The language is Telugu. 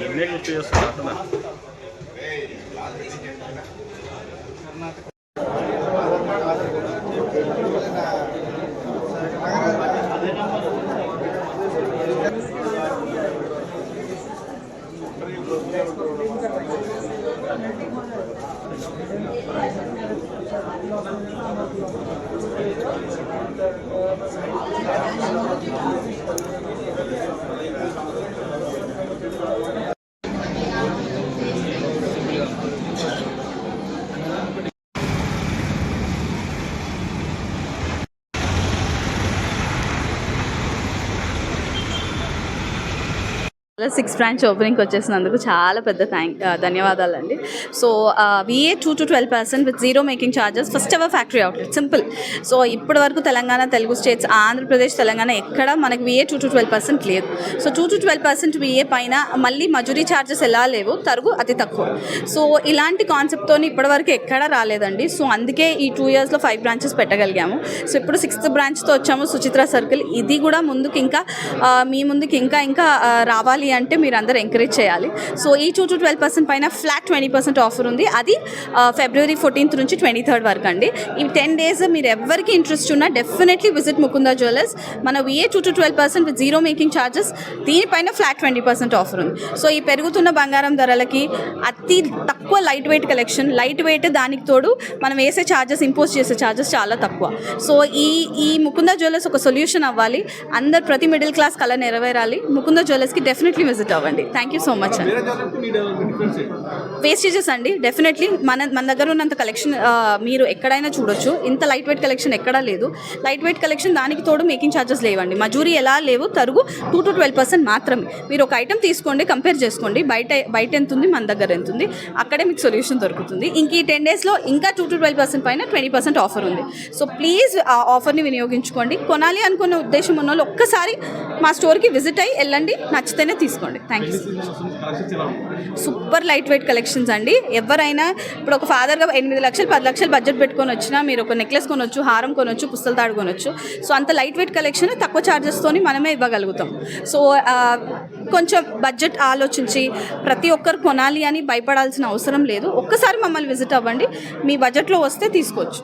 గుర్తు చేస్తాను నిన్నే గుర్తు సిక్స్ బ్రాంచ్ ఓపెనింగ్కి వచ్చేసినందుకు చాలా పెద్ద థ్యాంక్ uh, ధన్యవాదాలండి. So VA two to twelve percent with zero making charges first ever factory outlet simple so ఇప్పటి వరకు తెలంగాణ తెలుగు స్టేట్స్ ఆంధ్రప్రదేశ్ తెలంగాణ ఎక్కడ మనకి VA two to twelve percent లేదు. So two to twelve percent VA పైన మళ్ళీ మజూరీ ఛార్జెస్ ఎలా లేవు? తరుగు అతి తక్కువ. సో ఇలాంటి కాన్సెప్ట్తో ఇప్పటివరకు ఎక్కడా రాలేదండి. సో అందుకే ఈ టూ ఇయర్స్లో ఫైవ్ బ్రాంచెస్ పెట్టగలిగాము. సో ఇప్పుడు సిక్స్త్ బ్రాంచ్తో వచ్చాము సుచిత్ర సర్కిల్ ఇది కూడా ముందుకు uh, ఇంకా మీ ముందుకు ఇంకా ఇంకా రావాలి రావాలి అంటే మీరు అందరూ ఎంకరేజ్ చేయాలి. సో ఈ టూ టు ట్వెల్వ్ పర్సెంట్ పైన ఫ్లాట్ ట్వంటీ పర్సెంట్ ఆఫర్ ఉంది. అది ఫిబ్రవరి ఫోర్టీన్త్ నుంచి ట్వంటీ థర్డ్ వరకు అండి. ఈ టెన్ డేస్ మీరు ఎవరికి ఇంట్రెస్ట్ ఉన్నా డెఫినెట్లీ విజిట్ ముకుందా జ్యువెలర్స్ మన VA two to twelve percent with zero making charges దీనిపైన ఫ్లాట్ ట్వంటీ పర్సెంట్ ఆఫర్ ఉంది. సో ఈ పెరుగుతున్న బంగారం ధరలకి అతి తక్కువ light weight collection light weight దానికి తోడు మనం వేసే ఛార్జెస్ ఇంపోజ్ చేసే ఛార్జెస్ చాలా తక్కువ. సో ఈ ఈ ముకుందా జ్యువెలర్స్ ఒక సొల్యూషన్ అవ్వాలి. అందరు ప్రతి మిడిల్ క్లాస్ కళ నెరవేరాలి. ముకుందా జ్యువెలర్స్కి డెఫినెట్లీ విజిట్ అవ్వండి. థ్యాంక్ యూ సో మచ్ అండి వేస్టేజెస్ అండి డెఫినెట్లీ మన మన దగ్గర ఉన్నంత కలెక్షన్ మీరు ఎక్కడైనా చూడొచ్చు. ఇంత లైట్ వెయిట్ కలెక్షన్ ఎక్కడా లేదు. లైట్ వెయిట్ కలెక్షన్ దానికి తోడు మేకింగ్ ఛార్జెస్ లేవండి. మజూరీ ఎలా లేవు తరుగు టూ టు ట్వెల్వ్ పర్సెంట్ మాత్రమే. మీరు ఒక ఐటమ్ తీసుకోండి కంపేర్ చేసుకోండి. బయట బయట ఎంత ఉంది మన దగ్గర ఎంత ఉంది అక్కడే మీకు సొల్యూషన్ దొరుకుతుంది. ఇంక ఈ టెన్ డేస్లో ఇంకా టూ టు ట్వెల్వ్ పర్సెంట్ పైన ట్వంటీ పర్సెంట్ ఆఫర్ ఉంది. సో ప్లీజ్ ఆ ఆఫర్ని వినియోగించుకోండి. కొనాలి అనుకున్న ఉద్దేశం ఉన్న వాళ్ళు ఒక్కసారి మా స్టోర్కి విజిట్ అయ్యి వెళ్ళండి. నచ్చితేనే తీసుకోండి. Thank you super light weight collections అండి. ఎవరైనా ఇప్పుడు ఒక ఫాదర్గా ఎనిమిది లక్షలు పది లక్షలు బడ్జెట్ పెట్టుకొని వచ్చినా మీరు ఒక నెక్లెస్ కొనొచ్చు హారం కొనొచ్చు పుస్తల తాడు కొనొచ్చు. సో అంత లైట్ వెయిట్ కలెక్షన్ తక్కువ ఛార్జెస్తోని మనమే ఇవ్వగలుగుతాం. సో కొంచెం బడ్జెట్ ఆలోచించి ప్రతి ఒక్కరు కొనాలి అని భయపడాల్సిన అవసరం లేదు. ఒక్కసారి మమ్మల్ని విజిట్ అవ్వండి. మీ బడ్జెట్లో వస్తే తీసుకోవచ్చు.